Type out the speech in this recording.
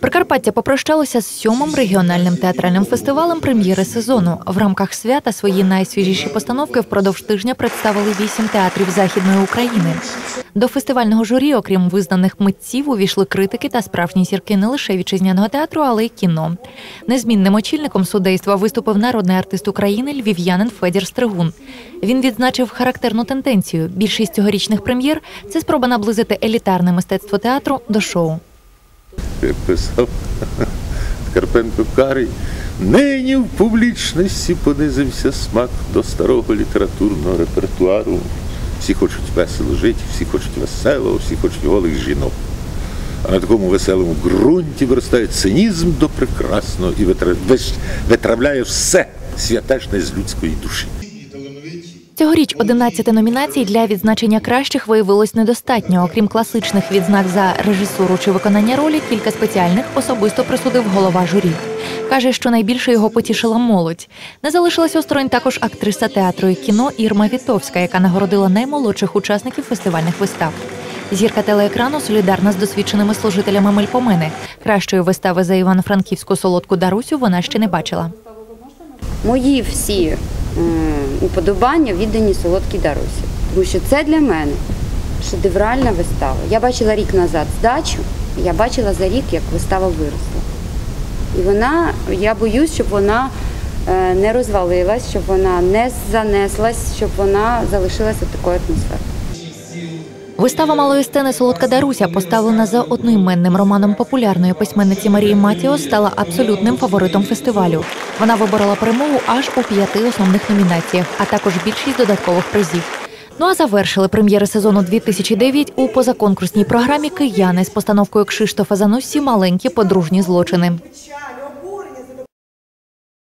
Прикарпаття попрощалося з сьомим регіональним театральним фестивалем прем'єри сезону. В рамках свята свої найсвіжіші постановки впродовж тижня представили вісім театрів Західної України. До фестивального журі, окрім визнаних митців, увійшли критики та справжні зірки не лише вітчизняного театру, але й кіно. Незмінним очільником судейства виступив народний артист України львів'янин Федір Стригун. Він відзначив характерну тенденцію. Більшість цьогорічних прем'єр це спроба наблизити елітарне мистецтво театру до шоу. Як писав Карпенко Карий, нині в публічності понизився смак до старого літературного репертуару. Всі хочуть весело жити, всі хочуть веселого, всі хочуть голих жінок. А на такому веселому ґрунті виростає цинізм до прекрасного і витравляє все святешне з людської душі. Цьогоріч 11 номінацій для відзначення кращих виявилось недостатньо. Окрім класичних відзнак за режисуру чи виконання ролі, кілька спеціальних особисто присудив голова журі. Каже, що найбільше його потішила молодь. Не залишилась осторонь також актриса театру і кіно Ірма Вітовська, яка нагородила наймолодших учасників фестивальних вистав. Зірка телеекрану солідарна з досвідченими служителями Мельпомени. Кращої вистави за Івано-Франківську солодку Дарусю вона ще не бачила. Мої всі уподобання віддані солодкій Дарусі. Тому що це для мене шедевральна вистава. Я бачила рік назад здачу, я бачила за рік, як вистава виросла. І вона, я боюсь, щоб вона е, не розвалилась, щоб вона не занеслась, щоб вона залишилася такою атмосферою. Вистава малої сцени Солодка Даруся, поставлена за одноіменним романом популярної письменниці Марії Матіос, стала абсолютним фаворитом фестивалю. Вона виборола перемогу аж у п'яти основних номінаціях, а також більшість додаткових призів. Ну а завершили прем'єри сезону 2009 у позаконкурсній програмі Кияни з постановкою Кшиштофа Зануссі Маленькі подружні злочини.